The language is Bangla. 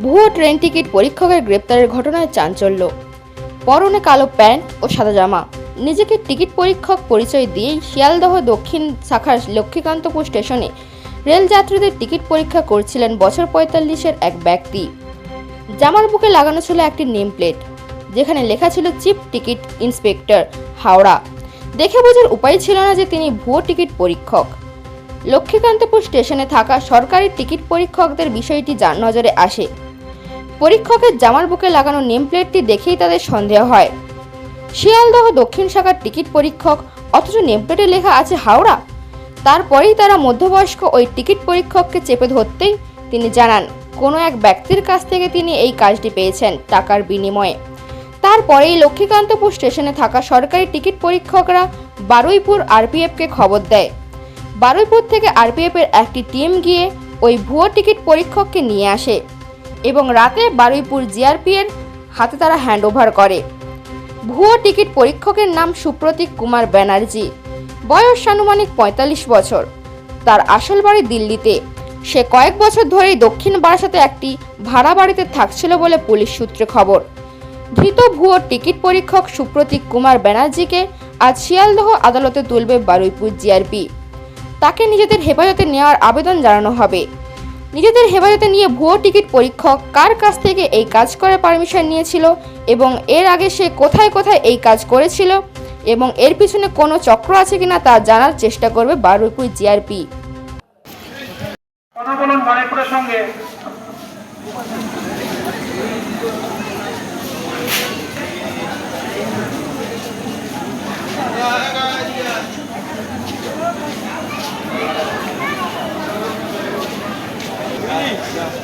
ভুয়ো ট্রেন টিকিট পরীক্ষকের গ্রেপ্তারের ঘটনায় চাঞ্চল্য। পরনে কালো প্যান্ট ও সাদা জামা। নিজেকে টিকিট পরীক্ষক পরিচয় দিয়েই শিয়ালদহ দক্ষিণ শাখার লক্ষ্মীকান্তপুর স্টেশনে রেল যাত্রীদের টিকিট পরীক্ষা করছিলেন বছর পঁয়তাল্লিশের এক ব্যক্তি। জামার বুকে লাগানো ছিল একটি নেম প্লেট, যেখানে লেখা ছিল চিপ টিকিট ইন্সপেক্টর হাওড়া। দেখে বোঝার উপায় ছিল না যে তিনি ভুয়ো টিকিট পরীক্ষক। লক্ষ্মীকান্তপুর স্টেশনে থাকা সরকারি টিকিট পরীক্ষকদের বিষয়টি যার নজরে আসে। পরীক্ষকের জামার বুকে লাগানো নেম প্লেটটি দেখেই তাদের সন্দেহ হয়। শিয়ালদহ দক্ষিণ শাখার টিকিট পরীক্ষক, অথচ নেম প্লেটে লেখা আছে হাওড়া। তারপরেই তারা মধ্যবয়স্ক ওই টিকিট পরীক্ষককে চেপে ধরতেই তিনি জানান, কোনো এক ব্যক্তির কাছ থেকে তিনি এই কাজটি পেয়েছেন টাকার বিনিময়ে। তারপরেই লক্ষ্মীকান্তপুর স্টেশনে থাকা সরকারি টিকিট পরীক্ষকরা বারুইপুর আরপিএফকে খবর দেয়। বারুইপুর থেকে আরপিএফের একটি টিম গিয়ে ওই ভুয়ো টিকিট পরীক্ষককে নিয়ে আসে এবং রাতে বারুইপুর জিআরপি এর হাতে তারা হ্যান্ডওভার করে। ভুয়ো টিকিট পরীক্ষকের নাম সুপ্রতীক কুমার ব্যানার্জি। বয়স আনুমানিক পঁয়তাল্লিশ বছর। তার আসল বাড়ি দিল্লিতে। সে কয়েক বছর ধরেই দক্ষিণ বারাসাতে একটি ভাড়া বাড়িতে থাকছিল বলে পুলিশ সূত্রে খবর। ধৃত ভুয়ো টিকিট পরীক্ষক সুপ্রতীক কুমার ব্যানার্জিকে আজ শিয়ালদহ আদালতে তুলবে বারুইপুর জিআরপি। তাকে নিজেদের হেফাজতে নেওয়ার আবেদন জানানো হবে। নিজেদের হেফাজতে নিয়ে ভুয়ো টিকিট পরীক্ষক কার কাছ থেকে এই কাজ করার পারমিশন নিয়েছিল এবং এর আগে সে কোথায় কোথায় এই কাজ করেছিল এবং এর পিছনে কোনো চক্র আছে কিনা তা জানার চেষ্টা করবে বারুইপুর জিআরপি। কথা বলুন সঙ্গে। Yeah.